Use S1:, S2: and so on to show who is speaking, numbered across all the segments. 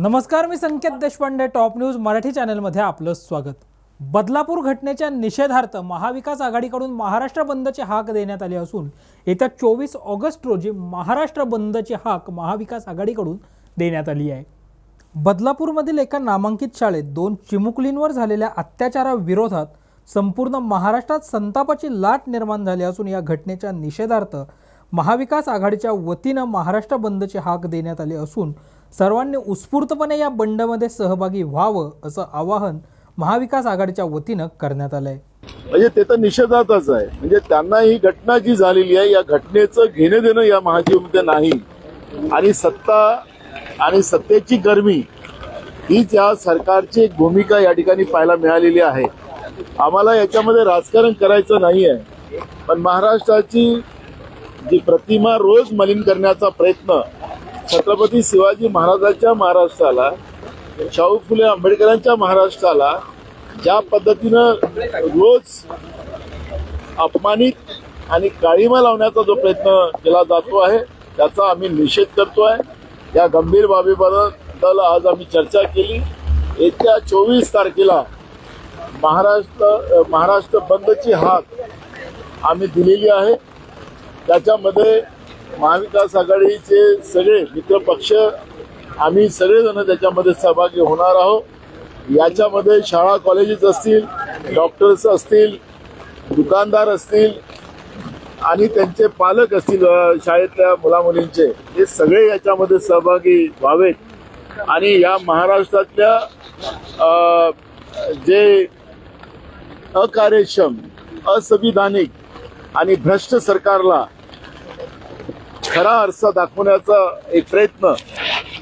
S1: नमस्कार मी Sanket Deshpande top news Marathi चॅनलमध्ये आपलं स्वागत. बदलापूर घटनेच्या निषेधार्थ महाविकास आघाडीकडून महाराष्ट्र बंदची हाक देण्यात आली असून येत्या चोवीस ऑगस्ट रोजी महाराष्ट्र बंदची हाक महाविकास आघाडीकडून देण्यात आली आहे. बदलापूरमधील एका नामांकित शाळेत दोन चिमुकलींवर झालेल्या अत्याचाराविरोधात संपूर्ण महाराष्ट्रात संतापाची लाट निर्माण झाली असून या घटनेच्या निषेधार्थ महाविकास आघाडीच्या वतीनं महाराष्ट्र बंदची हाक देण्यात आली असून सर्वांनी उत्स्फूर्तपणे या बंडमध्ये सहभागी व्हावं असं आवाहन महाविकास आघाडीच्या वतीनं करण्यात आलंय.
S2: म्हणजे ते तर निषेधातच आहे. म्हणजे त्यांना ही घटना जी झालेली आहे या घटनेचं घेणं देणं या महाजीवमध्ये नाही. आणि सत्ता आणि सत्तेची गर्मी हीच या सरकारची एक भूमिका या ठिकाणी पाहायला मिळालेली आहे. आम्हाला याच्यामध्ये राजकारण करायचं नाही आहे. पण महाराष्ट्राची जी प्रतिमा रोज मलिन करण्याचा प्रयत्न छत्रपती शिवाजी महाराजांच्या महाराष्ट्राला शाहू फुले आंबेडकरांच्या महाराष्ट्राला ज्या पद्धतीनं रोज अपमानित आणि काळीमा लावण्याचा जो प्रयत्न केला जातो आहे त्याचा आम्ही निषेध करतो आहे. या गंभीर बाबीबद्दल आज आम्ही चर्चा केली. येत्या चोवीस तारखेला महाराष्ट्र महाराष्ट्र बंदची हाक आम्ही दिलेली आहे. त्याच्यामध्ये महाविकास आघाडीचे सगळे मित्र पक्ष आम्ही सगळेजण त्याच्यामध्ये सहभागी होणार आहोत. याच्यामध्ये शाळा कॉलेजेस असतील डॉक्टर्स असतील दुकानदार असतील आणि त्यांचे पालक असतील शाळेतल्या मुलामुलींचे हे सगळे याच्यामध्ये सहभागी व्हावेत. आणि या महाराष्ट्रातल्या जे अकार्यक्षम असंविधानिक आणि भ्रष्ट सरकारला खरा आरसा दाखवण्याचा एक प्रयत्न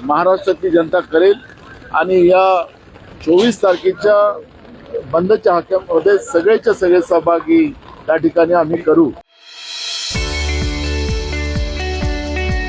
S2: महाराष्ट्रातली जनता करेल आणि या चोवीस तारखेच्या बंदच्या हाक्यामध्ये सगळेच्या सगळे सहभागी त्या ठिकाणी आम्ही करू.